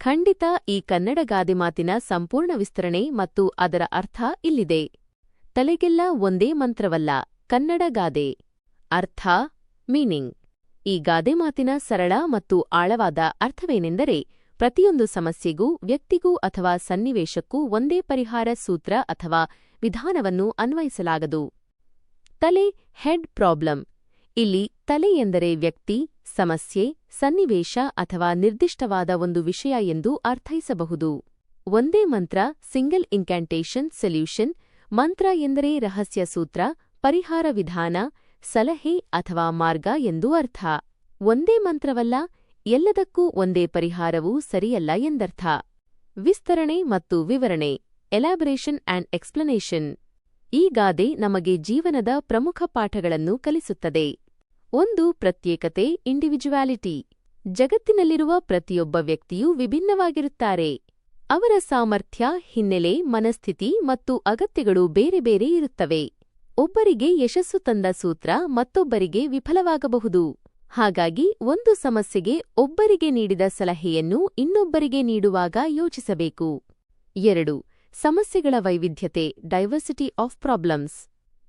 ಖಂಡಿತ ಈ ಕನ್ನಡ ಗಾದೆ ಮಾತಿನ ಸಂಪೂರ್ಣ ವಿಸ್ತರಣೆ ಮತ್ತು ಅದರ ಅರ್ಥ ಇಲ್ಲಿದೆ. ತಲೆಗೆಲ್ಲ ಒಂದೇ ಮಂತ್ರವಲ್ಲ, ಕನ್ನಡ ಗಾದೆ. ಅರ್ಥ, ಮೀನಿಂಗ್. ಈ ಗಾದೆ ಮಾತಿನ ಸರಳ ಮತ್ತು ಆಳವಾದ ಅರ್ಥವೇನೆಂದರೆ ಪ್ರತಿಯೊಂದು ಸಮಸ್ಯೆಗೂ, ವ್ಯಕ್ತಿಗೂ ಅಥವಾ ಸನ್ನಿವೇಶಕ್ಕೂ ಒಂದೇ ಪರಿಹಾರ ಸೂತ್ರ ಅಥವಾ ವಿಧಾನವನ್ನು ಅನ್ವಯಿಸಲಾಗದು. ತಲೆ, ಹೆಡ್ ಪ್ರಾಬ್ಲಮ್. ಇಲ್ಲಿ ತಲೆ ಎಂದರೆ ವ್ಯಕ್ತಿ, ಸಮಸ್ಯೆ ಸನ್ನಿವೇಶ ಅಥವಾ ನಿರ್ದಿಷ್ಟವಾದ ಒಂದು ವಿಷಯ ಎಂದು ಅರ್ಥೈಸಬಹುದು. ಒಂದೇ ಮಂತ್ರ, ಸಿಂಗಲ್ ಇನ್ಕ್ಯಾಂಟೇಷನ್ ಸೊಲ್ಯೂಷನ್ ಮಂತ್ರ ಎಂದರೆ ರಹಸ್ಯ ಸೂತ್ರ, ಪರಿಹಾರ ವಿಧಾನ, ಸಲಹೆ ಅಥವಾ ಮಾರ್ಗ ಎಂದು ಅರ್ಥ. ಒಂದೇ ಮಂತ್ರವಲ್ಲ, ಎಲ್ಲದಕ್ಕೂ ಒಂದೇ ಪರಿಹಾರವೂ ಸರಿಯಲ್ಲ ಎಂದರ್ಥ. ವಿಸ್ತರಣೆ ಮತ್ತು ವಿವರಣೆ ಎಲಾಬರೇಷನ್ ಆಂಡ್ ಎಕ್ಸ್ಪ್ಲನೇಷನ್ ಈ ಗಾದೆ ನಮಗೆ ಜೀವನದ ಪ್ರಮುಖ ಪಾಠಗಳನ್ನು ಕಲಿಸುತ್ತದೆ. ಒಂದು ಪ್ರತ್ಯೇಕತೆ ಇಂಡಿವಿಜುವಾಲಿಟಿ ಜಗತ್ತಿನಲ್ಲಿರುವ ಪ್ರತಿಯೊಬ್ಬ ವ್ಯಕ್ತಿಯೂ ವಿಭಿನ್ನವಾಗಿರುತ್ತಾರೆ. ಅವರ ಸಾಮರ್ಥ್ಯ, ಹಿನ್ನೆಲೆ, ಮನಸ್ಥಿತಿ ಮತ್ತು ಅಗತ್ಯಗಳು ಬೇರೆ ಬೇರೆ ಇರುತ್ತವೆ. ಒಬ್ಬರಿಗೆ ಯಶಸ್ಸು ತಂದ ಸೂತ್ರ ಮತ್ತೊಬ್ಬರಿಗೆ ವಿಫಲವಾಗಬಹುದು. ಹಾಗಾಗಿ ಒಂದು ಸಮಸ್ಯೆಗೆ ಒಬ್ಬರಿಗೆ ನೀಡಿದ ಸಲಹೆಯನ್ನು ಇನ್ನೊಬ್ಬರಿಗೆ ನೀಡುವಾಗ ಯೋಚಿಸಬೇಕು. ಎರಡು, ಸಮಸ್ಯೆಗಳ ವೈವಿಧ್ಯತೆ ಡೈವರ್ಸಿಟಿ ಆಫ್ ಪ್ರಾಬ್ಲಮ್ಸ್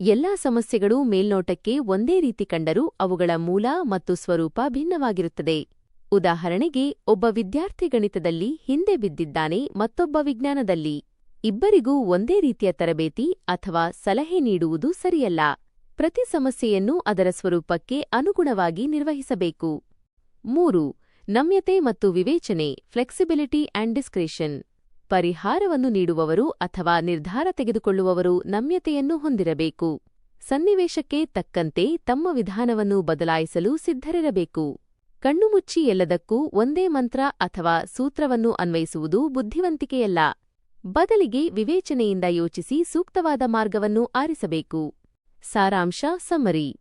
ಎಲ್ಲಾ ಸಮಸ್ಯೆಗಳು ಮೇಲ್ನೋಟಕ್ಕೆ ಒಂದೇ ರೀತಿ ಕಂಡರೂ ಅವುಗಳ ಮೂಲ ಮತ್ತು ಸ್ವರೂಪ ಭಿನ್ನವಾಗಿರುತ್ತದೆ. ಉದಾಹರಣೆಗೆ, ಒಬ್ಬ ವಿದ್ಯಾರ್ಥಿ ಗಣಿತದಲ್ಲಿ ಹಿಂದೆ ಬಿದ್ದಿದ್ದಾನೆ, ಮತ್ತೊಬ್ಬ ವಿಜ್ಞಾನದಲ್ಲಿ. ಇಬ್ಬರಿಗೂ ಒಂದೇ ರೀತಿಯ ತರಬೇತಿ ಅಥವಾ ಸಲಹೆ ನೀಡುವುದು ಸರಿಯಲ್ಲ. ಪ್ರತಿ ಸಮಸ್ಯೆಯನ್ನು ಅದರ ಸ್ವರೂಪಕ್ಕೆ ಅನುಗುಣವಾಗಿ ನಿರ್ವಹಿಸಬೇಕು. ಮೂರು, ನಮ್ಯತೆ ಮತ್ತು ವಿವೇಚನೆ, ಫ್ಲೆಕ್ಸಿಬಿಲಿಟಿ ಆಂಡ್ ಡಿಸ್ಕ್ರೇಷನ್. ಪರಿಹಾರವನ್ನು ನೀಡುವವರು ಅಥವಾ ನಿರ್ಧಾರ ತೆಗೆದುಕೊಳ್ಳುವವರು ನಮ್ಯತೆಯನ್ನು ಹೊಂದಿರಬೇಕು. ಸನ್ನಿವೇಶಕ್ಕೆ ತಕ್ಕಂತೆ ತಮ್ಮ ವಿಧಾನವನ್ನು ಬದಲಾಯಿಸಲು ಸಿದ್ಧರಿರಬೇಕು. ಕಣ್ಣುಮುಚ್ಚಿ ಎಲ್ಲದಕ್ಕೂ ಒಂದೇ ಮಂತ್ರ ಅಥವಾ ಸೂತ್ರವನ್ನು ಅನ್ವಯಿಸುವುದು ಬುದ್ಧಿವಂತಿಕೆಯಲ್ಲ. ಬದಲಿಗೆ ವಿವೇಚನೆಯಿಂದ ಯೋಚಿಸಿ ಸೂಕ್ತವಾದ ಮಾರ್ಗವನ್ನು ಆರಿಸಬೇಕು. ಸಾರಾಂಶ ಸಮ್ಮರಿ.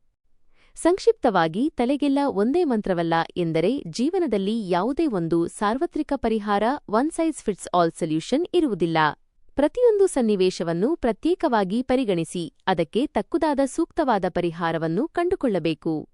ಸಂಕ್ಷಿಪ್ತವಾಗಿ ತಲೆಗೆಲ್ಲ ಒಂದೇ ಮಂತ್ರವಲ್ಲ ಎಂದರೆ ಜೀವನದಲ್ಲಿ ಯಾವುದೇ ಒಂದು ಸಾರ್ವತ್ರಿಕ ಪರಿಹಾರ one size fits all solution ಇರುವುದಿಲ್ಲ. ಪ್ರತಿಯೊಂದು ಸನ್ನಿವೇಶವನ್ನು ಪ್ರತ್ಯೇಕವಾಗಿ ಪರಿಗಣಿಸಿ, ಅದಕ್ಕೆ ತಕ್ಕುದಾದ ಸೂಕ್ತವಾದ ಪರಿಹಾರವನ್ನು ಕಂಡುಕೊಳ್ಳಬೇಕು.